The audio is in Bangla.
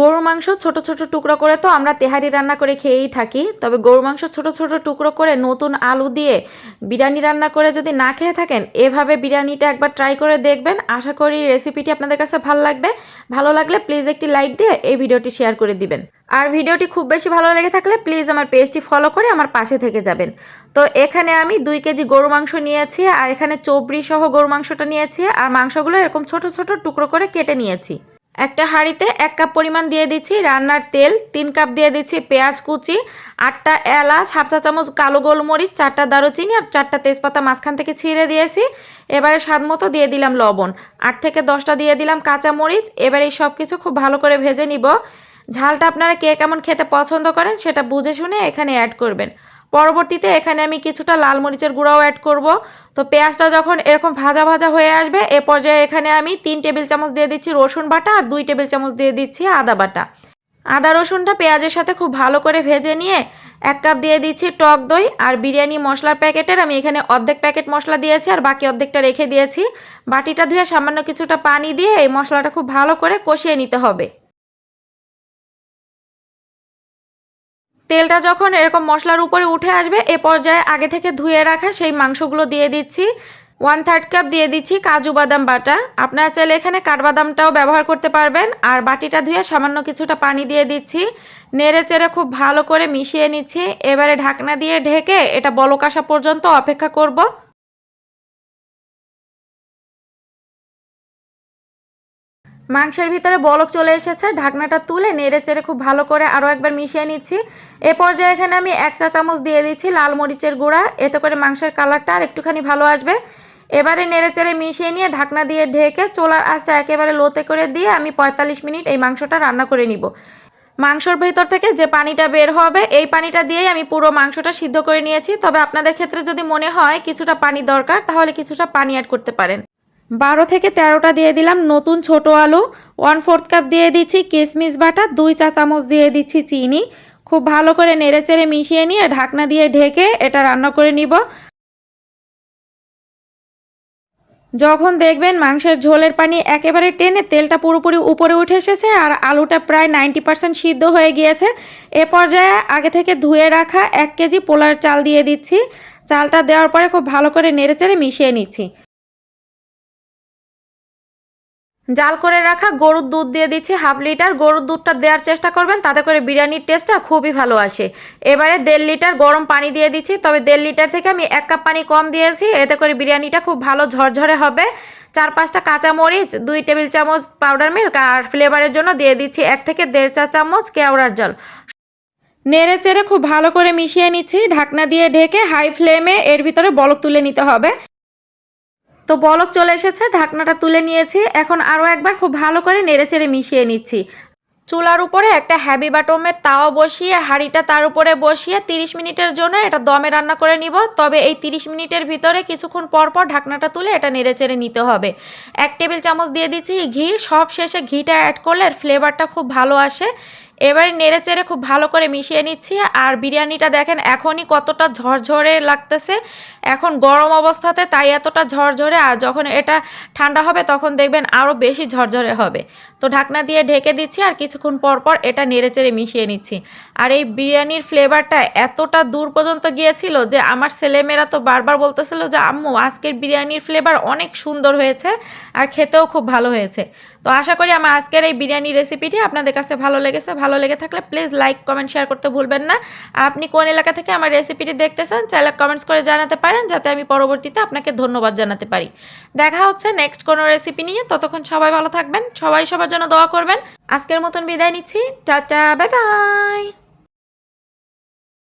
গরুর মাংস ছোট ছোট টুকরো করে তো আমরা তেহারি রান্না করে খেয়েই থাকি। তবে গরুর মাংস ছোট ছোট টুকরো করে নতুন আলু দিয়ে বিরিয়ানি রান্না করে যদি না খেয়ে থাকেন, এভাবে বিরিয়ানিটা একবার ট্রাই করে দেখবেন। আশা করি রেসিপিটি আপনাদের কাছে ভালো লাগবে। ভালো লাগলে প্লিজ একটি লাইক দিয়ে এই ভিডিওটি শেয়ার করে দিবেন। আর ভিডিওটি খুব বেশি ভালো লেগে থাকলে প্লিজ আমার পেজটি ফলো করে আমার পাশে থেকে যাবেন। তো এখানে আমি দুই কেজি গরু মাংস নিয়েছি আর এখানে চবড়ি সহ গরু মাংসটা নিয়েছি। আর মাংসগুলো এরকম ছোট ছোট টুকরো করে কেটে নিয়েছি। একটা হাঁড়িতে এক কাপ পরিমাণ দিয়ে দিচ্ছি রান্নার তেল, তিন কাপ দিয়ে দিচ্ছি পেঁয়াজ কুচি, আটটা এলাচ, হাফ চা চামচ কালো গোলমরিচ, চারটা দারুচিনি আর চারটা তেজপাতা মাঝখান থেকে ছিঁড়ে দিয়েছি। এবারে স্বাদ মতো দিয়ে দিলাম লবণ। আট থেকে দশটা দিয়ে দিলাম কাঁচা মরিচ এবারে এই সব কিছু খুব ভালো করে ভেজে নিব। ঝালটা আপনারা কে কেমন খেতে পছন্দ করেন সেটা বুঝে শুনে এখানে অ্যাড করবেন। পরবর্তীতে এখানে আমি কিছুটা লাল মরিচের গুঁড়াও অ্যাড করব। তো পেঁয়াজটা যখন এরকম ভাজা ভাজা হয়ে আসবে, এ পর্যায়ে এখানে আমি তিন টেবিল চামচ দিয়ে দিচ্ছি রসুন বাটা আর দুই টেবিল চামচ দিয়ে দিচ্ছি আদা বাটা। আদা রসুনটা পেঁয়াজের সাথে খুব ভালো করে ভেজে নিয়ে এক কাপ দিয়ে দিচ্ছি টক দই আর বিরিয়ানি মশলার প্যাকেটের আমি এখানে অর্ধেক প্যাকেট মশলা দিয়েছি আর বাকি অর্ধেকটা রেখে দিয়েছি। বাটিটা ধুয়ে সামান্য কিছুটা পানি দিয়ে এই মশলাটা খুব ভালো করে কষিয়ে নিতে হবে। তেলটা যখন এরকম মশলার উপরে উঠে আসবে, এ পর্যায়ে আগে থেকে ধুয়ে রাখা সেই মাংসগুলো দিয়ে দিচ্ছি। ওয়ান থার্ড কাপ দিয়ে দিচ্ছি কাজু বাদাম বাটা। আপনারা চাইলে এখানে কাঠবাদামটাও ব্যবহার করতে পারবেন। আর বাটিটা ধুয়ে সামান্য কিছুটা পানি দিয়ে দিচ্ছি। নেড়ে চেড়ে খুব ভালো করে মিশিয়ে নিচ্ছি। এবারে ঢাকনা দিয়ে ঢেকে এটা বলক পর্যন্ত অপেক্ষা করব। মাংসের ভিতরে বলক চলে এসেছে, ঢাকনাটা তুলে নেড়ে চেড়ে খুব ভালো করে আরও একবার মিশিয়ে নিচ্ছি। এ পর্যায়ে এখানে আমি এক চা চামচ দিয়ে দিচ্ছি লাল মরিচের গুঁড়া, এতে করে মাংসের কালারটা আর একটুখানি ভালো আসবে। এবারে নেড়ে চেড়ে মিশিয়ে নিয়ে ঢাকনা দিয়ে ঢেকে চোলার আঁচটা একেবারে লোতে করে দিয়ে আমি পঁয়তাল্লিশ মিনিট এই মাংসটা রান্না করে নিব। মাংসর ভেতর থেকে যে পানিটা বের হবে, এই পানিটা দিয়েই আমি পুরো মাংসটা সিদ্ধ করে নিয়েছি। তবে আপনাদের ক্ষেত্রে যদি মনে হয় কিছুটা পানি দরকার, তাহলে কিছুটা পানি অ্যাড করতে পারেন। বারো থেকে তেরোটা দিয়ে দিলাম, নতুন ছোট আলু। ওয়ান ফোর্থ কাপ দিয়ে দিচ্ছি কিশমিশ বাটা, দুই চা চামচ দিয়ে দিচ্ছি চিনি। খুব ভালো করে নেড়ে চেড়ে মিশিয়ে নিয়ে ঢাকনা দিয়ে ঢেকে এটা রান্না করে নিব। যখন দেখবেন মাংসের ঝোলের পানি একেবারে টেনে তেলটা পুরোপুরি উপরে উঠে এসেছে আর আলুটা প্রায় নাইনটি পার্সেন্ট সিদ্ধ হয়ে গিয়েছে, এ পর্যায়ে আগে থেকে ধুয়ে রাখা এক কেজি পোলার চাল দিয়ে দিচ্ছি। চালটা দেওয়ার পরে খুব ভালো করে নেড়ে চেড়ে মিশিয়ে নিচ্ছি। জাল করে রাখা গরুর দুধ দিয়ে দিচ্ছি হাফ লিটার। গরুর দুধটা দেওয়ার চেষ্টা করবেন, তাতে করে বিরিয়ানির টেস্টটা খুবই ভালো আসে। এবারে দেড় লিটার গরম পানি দিয়ে দিচ্ছি, তবে দেড় লিটার থেকে আমি এক কাপ পানি কম দিয়েছি, এতে করে বিরিয়ানিটা খুব ভালো ঝরঝরে হবে। চার পাঁচটা কাঁচা মরিচ দুই টেবিল চামচ পাউডার মিল্ক আর ফ্লেভারের জন্য দিয়ে দিচ্ছি এক থেকে দেড় চা চামচ কেওড়ার জল। নেড়ে চেড়ে খুব ভালো করে মিশিয়ে নিচ্ছি, ঢাকনা দিয়ে ঢেকে হাই ফ্লেমে এর ভিতরে বলক তুলে নিতে হবে। তো বলক চলে এসেছে, ঢাকনাটা তুলে নিয়েছি। এখন আরও একবার খুব ভালো করে নেড়েচেড়ে মিশিয়ে নিচ্ছি। চুলার উপরে একটা হ্যাভি বাটমের তাওয়া বসিয়ে, হাঁড়িটা তার উপরে বসিয়ে 30 মিনিটের জন্য এটা দমে রান্না করে নিব। তবে এই 30 মিনিটের ভিতরে কিছুক্ষণ পর পর ঢাকনাটা তুলে এটা নেড়েচেড়ে নিতে হবে। এক টেবিল চামচ দিয়ে দিচ্ছি ঘি। সব শেষে ঘিটা অ্যাড করলে ফ্লেভারটা খুব ভালো আসে। এবারে নেড়ে চেড়ে খুব ভালো করে মিশিয়ে নিচ্ছি। আর বিরিয়ানিটা দেখেন এখনই কতটা ঝরঝরে লাগতেছে। এখন গরম অবস্থাতে তাই এতটা ঝরঝরে, আর যখন এটা ঠান্ডা হবে তখন দেখবেন আরও বেশি ঝরঝরে হবে। তো ঢাকনা দিয়ে ঢেকে দিচ্ছি, আর কিছুক্ষণ পর পর এটা নেড়ে চেড়ে মিশিয়ে নিচ্ছি। আর এই বিরিয়ানির ফ্লেভারটা এতটা দূর পর্যন্ত গিয়েছিল যে আমার ছেলেমেয়েরা তো বারবার বলতেছিল যে, আম্মু, আজকের বিরিয়ানির ফ্লেভার অনেক সুন্দর হয়েছে আর খেতেও খুব ভালো হয়েছে। তো আশা করি আমার আজকের এই বিরিয়ানি রেসিপিটি আপনাদের কাছে ভালো লেগেছে ভালো লেগে থাকলে প্লিজ লাইক কমেন্ট শেয়ার করতে ভুলবেন না। আপনি কোন এলাকা থেকে আমার রেসিপিটি দেখতেছেন চাইলে কমেন্টস করে জানাতে পারেন, যাতে আমি পরবর্তীতে আপনাকে ধন্যবাদ জানাতে পারি। দেখা হচ্ছে নেক্সট কোনো রেসিপি নিয়ে। ততক্ষণ সবাই ভালো থাকবেন, সবাই সবার জন্য দোয়া করবেন। আজকের মতন বিদায় নিচ্ছি। Tata bye bye